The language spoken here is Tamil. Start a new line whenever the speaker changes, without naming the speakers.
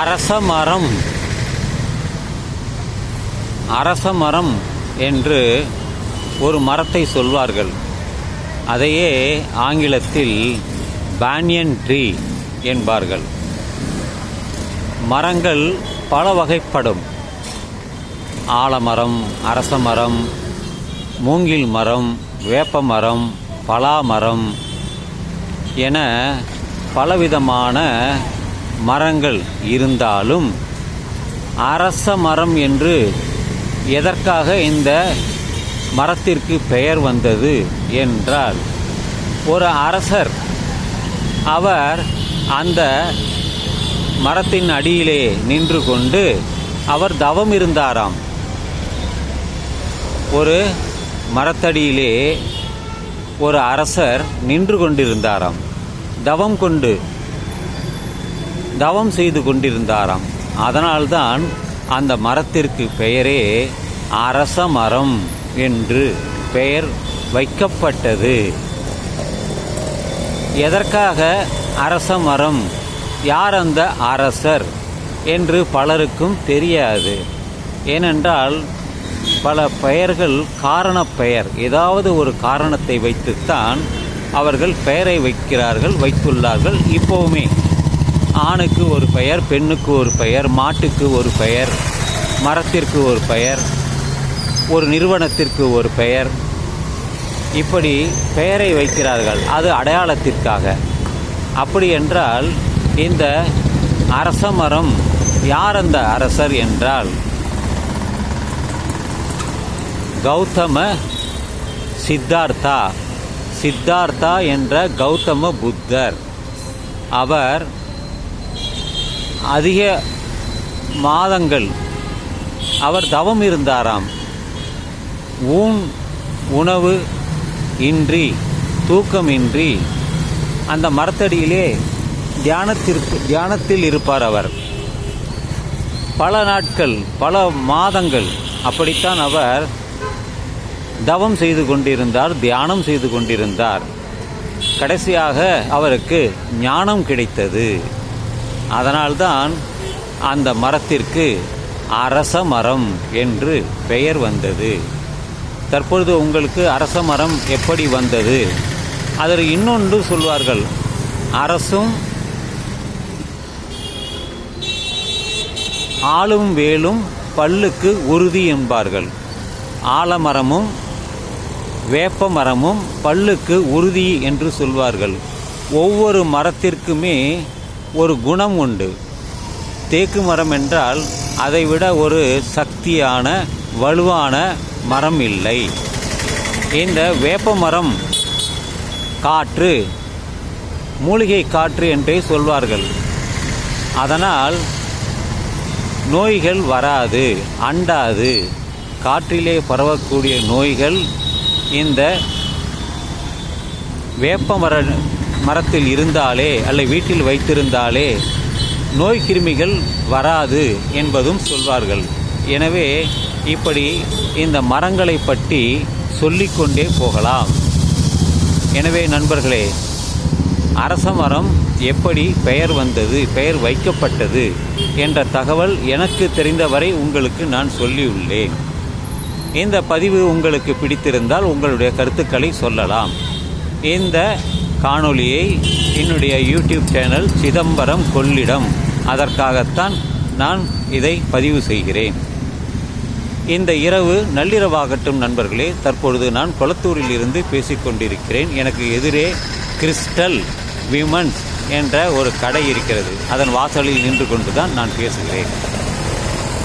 அரச மரம். அரச மரம் என்று ஒரு மரத்தை சொல்வார்கள். அதையே ஆங்கிலத்தில் பேனியன் ட்ரீ என்பார்கள். மரங்கள் பல வகைப்படும். ஆலமரம் அரச மரம் மூங்கில் மரம் வேப்ப மரம் பலா மரம் என பலவிதமான மரங்கள் இருந்தாலும் அரச மரம் என்று எதற்காக இந்த மரத்திற்கு பெயர் வந்தது என்றால் ஒரு அரசர் அவர் அந்த மரத்தின் அடியிலே நின்று கொண்டு அவர் தவம் இருந்தாராம். ஒரு மரத்தடியிலே ஒரு அரசர் நின்று கொண்டிருந்தாராம். தவம் கொண்டு தவம் செய்து கொண்டிருந்தாராம். அதனால்தான் அந்த மரத்திற்கு பெயரே அரச மரம் என்று பெயர் வைக்கப்பட்டது. எதற்காக அரச மரம்? யார் அந்த அரசர்? என்று பலருக்கும் தெரியாது. ஏனென்றால் பல பெயர்கள் காரணப் பெயர் ஏதாவது ஒரு காரணத்தை வைத்துத்தான் அவர்கள் பெயரை வைக்கிறார்கள் வைத்துள்ளார்கள் இப்போவுமே. ஆணுக்கு ஒரு பெயர் பெண்ணுக்கு ஒரு பெயர் மாட்டுக்கு ஒரு பெயர் மரத்திற்கு ஒரு பெயர் ஒரு நிறுவனத்திற்கு ஒரு பெயர். இப்படி பெயரை வைக்கிறார்கள். அது அடையாளத்திற்காக. அப்படி என்றால் இந்த அரச மரம் யார் அந்த அரசர் என்றால் கௌதம சித்தார்த்தா. சித்தார்த்தா என்ற கௌதம புத்தர். அவர் அதிக மாதங்கள் அவர் தவம் இருந்தாராம். ஊன் உணவு இன்றி தூக்கமின்றி அந்த மரத்தடியிலே தியானத்திற்கு தியானத்தில் இருப்பார் அவர். பல நாட்கள் பல மாதங்கள் அப்படித்தான் அவர் தவம் செய்து கொண்டிருந்தார் தியானம் செய்து கொண்டிருந்தார். கடைசியாக அவருக்கு ஞானம் கிடைத்தது. அதனால்தான் அந்த மரத்திற்கு அரச மரம் என்று பெயர் வந்தது. தற்பொழுது உங்களுக்கு அரச மரம் எப்படி வந்தது? அதில் இன்னொன்று சொல்வார்கள். அரசும் ஆளும் வேலும் பல்லுக்கு உறுதி என்பார்கள். ஆலமரமும் வேப்ப மரமும் பல்லுக்கு உறுதி என்று சொல்வார்கள். ஒவ்வொரு மரத்திற்குமே ஒரு குணம் உண்டு. தேக்கு மரம் என்றால் அதைவிட ஒரு சக்தியான வலுவான மரம் இல்லை. இந்த வேப்ப மரம் காற்று மூலிகை காற்று என்றே சொல்வார்கள். அதனால் நோய்கள் வராது அண்டாது. காற்றிலே பரவக்கூடிய நோய்கள் இந்த வேப்பமர மரத்தில் இருந்தாலே அல்ல வீட்டில் வைத்திருந்தாலே நோய் கிருமிகள் வராது என்பதும் சொல்வார்கள். எனவே இப்படி இந்த மரங்களை பற்றி சொல்லிக்கொண்டே போகலாம். எனவே நண்பர்களே அரச மரம் எப்படி பெயர் வந்தது பெயர் வைக்கப்பட்டது என்ற தகவல் எனக்கு தெரிந்தவரை உங்களுக்கு நான் சொல்லியுள்ளேன். இந்த பதிவு உங்களுக்கு பிடித்திருந்தால் உங்களுடைய கருத்துக்களை சொல்லலாம். இந்த காணொளியை என்னுடைய யூடியூப் சேனல் சிதம்பரம் கொள்ளிடம். அதற்காகத்தான் நான் இதை பதிவு செய்கிறேன். இந்த இரவு நள்ளிரவாகட்டும் நண்பர்களே தற்பொழுது நான் கொளத்தூரில் இருந்து பேசிக்கொண்டிருக்கிறேன் எனக்கு எதிரே கிறிஸ்டல் விமன்ஸ் என்ற ஒரு கடை இருக்கிறது. அதன் வாசலில் நின்று கொண்டு தான் நான் பேசுகிறேன்.